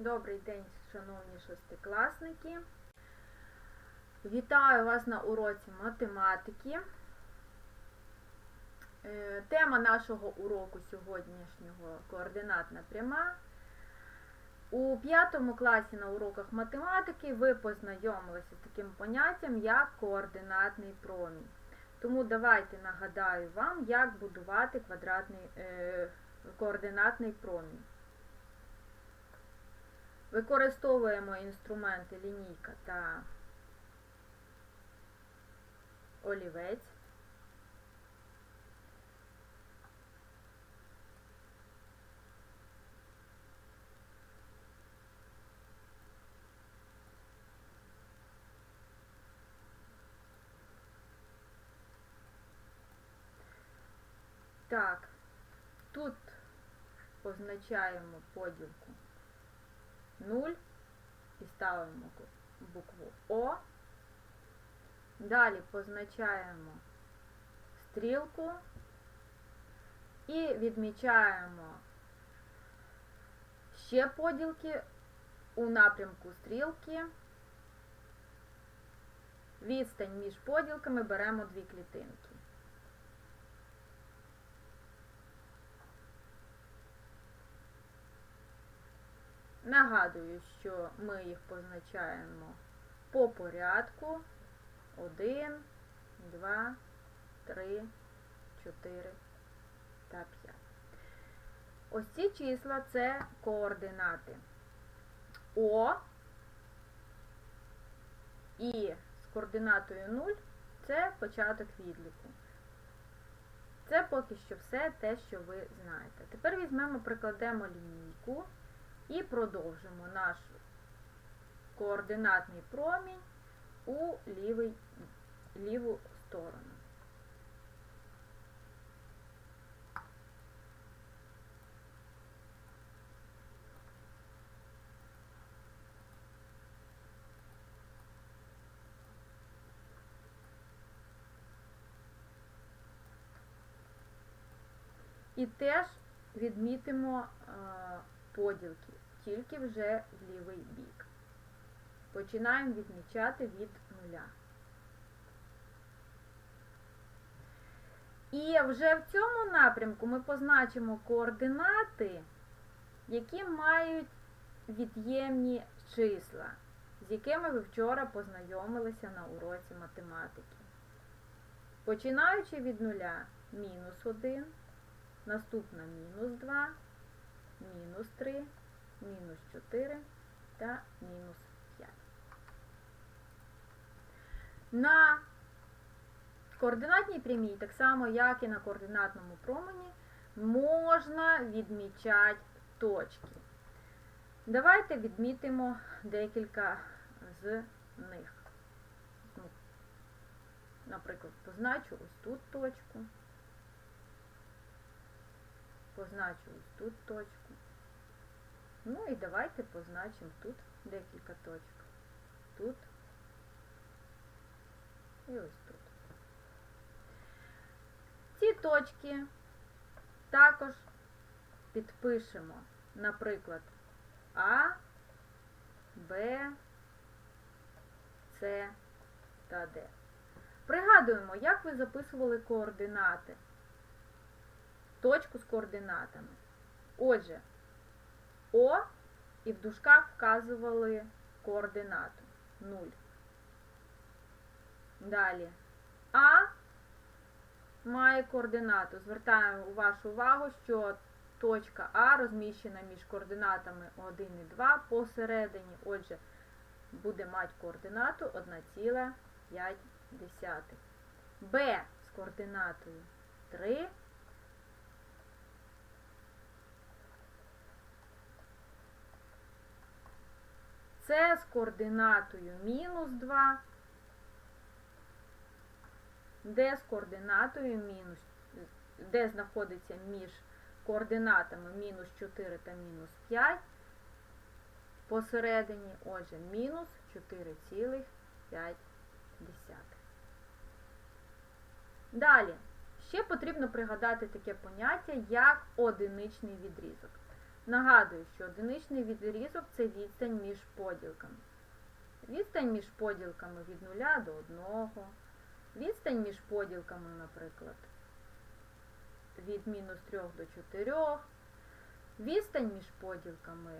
Добрий день, шановні шестикласники. Вітаю вас на уроці математики. Е, Тема нашого уроку сьогоднішнього координатна пряма. У п'ятому класі на уроках математики ви познайомилися з таким поняттям, як координатний промінь. Тому давайте нагадаю вам, як будувати квадратний, е, координатний промінь. Використовуємо інструменти лінійка та олівець. Так, тут позначаємо поділку 0 і ставимо букву О. Далі позначаємо стрілку і відмічаємо ще поділки у напрямку стрілки. Відстань між поділками беремо дві клітинки. Нагадую, що ми їх позначаємо по порядку 1, 2, 3, 4 та 5. Ось ці числа це координати О і з координатою 0 це початок відліку. Це поки що все те, що ви знаєте. Тепер візьмемо, прикладемо лінійку. І продовжимо наш координатний промінь у лівий, ліву сторону. І теж відмітимо е, поділки тільки вже в лівий бік. Починаємо відмічати від нуля. І вже в цьому напрямку ми позначимо координати, які мають від'ємні числа, з якими ви вчора познайомилися на уроці математики. Починаючи від нуля мінус 1, наступна мінус 2, мінус 3, мінус 4 та мінус 5. На координатній прямій, так само, як і на координатному промені, можна відмічати точки. Давайте відмітимо декілька з них. Ну, Наприклад, позначу ось тут точку, позначу ось тут точку. Ну і давайте позначимо тут декілька точок. Тут і ось тут. Ці точки також підпишемо, наприклад, А, Б, С та Д. Пригадуємо, як ви записували координати. Точку з координатами. Отже, о і в дужках вказували координату 0. Далі А має координату. Звертаємо вашу увагу, що точка А розміщена між координатами 1 і 2 посередині. Отже, буде мати координату 1,5. Б з координатою 3. С з координатою мінус 2, Д з координатою мінус, Д знаходиться між координатами мінус 4 та мінус 5, посередині, отже, мінус 4,5. Далі, ще потрібно пригадати таке поняття, як одиничний відрізок. Нагадую, що одиничний відрізок це відстань між поділками. Відстань між поділками від 0 до 1. Відстань між поділками, наприклад, від мінус 3 до 4. Відстань між поділками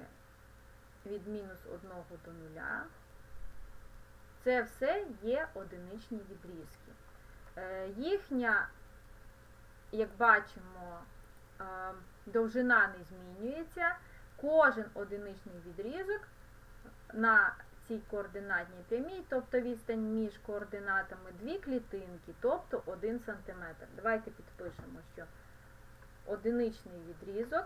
від мінус 1 до 0. Це все є одиничні відрізки. Е, Їхня, як бачимо, довжина не змінюється. Кожен одиничний відрізок на цій координатній прямій, тобто відстань між координатами дві клітинки, тобто 1 см. Давайте підпишемо, що одиничний відрізок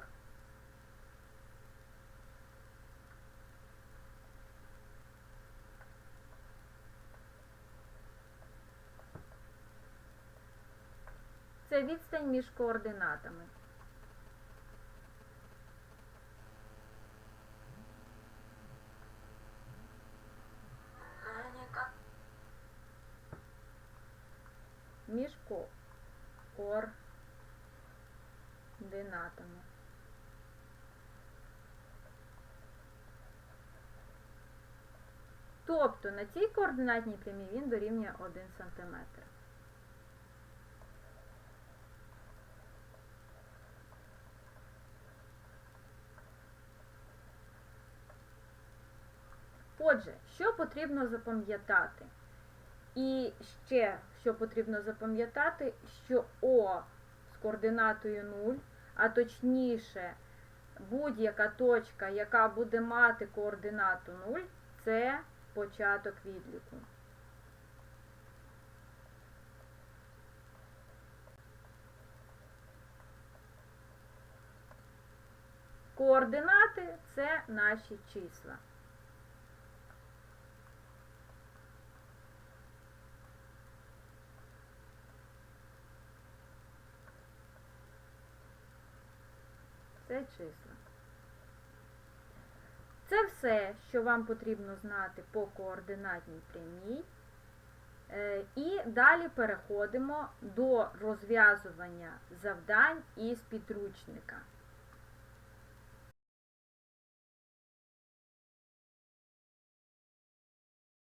це відстань між координатами. Координатами. Тобто на цій координатній прямій він дорівнює 1 см. Отже, що потрібно запам'ятати? І ще, що потрібно запам'ятати, що О з координатою 0, а точніше, будь-яка точка, яка буде мати координату 0, це початок відліку. Координати це наші числа. Це числа. Це все, що вам потрібно знати по координатній прямій. Е, І далі переходимо до розв'язування завдань із підручника.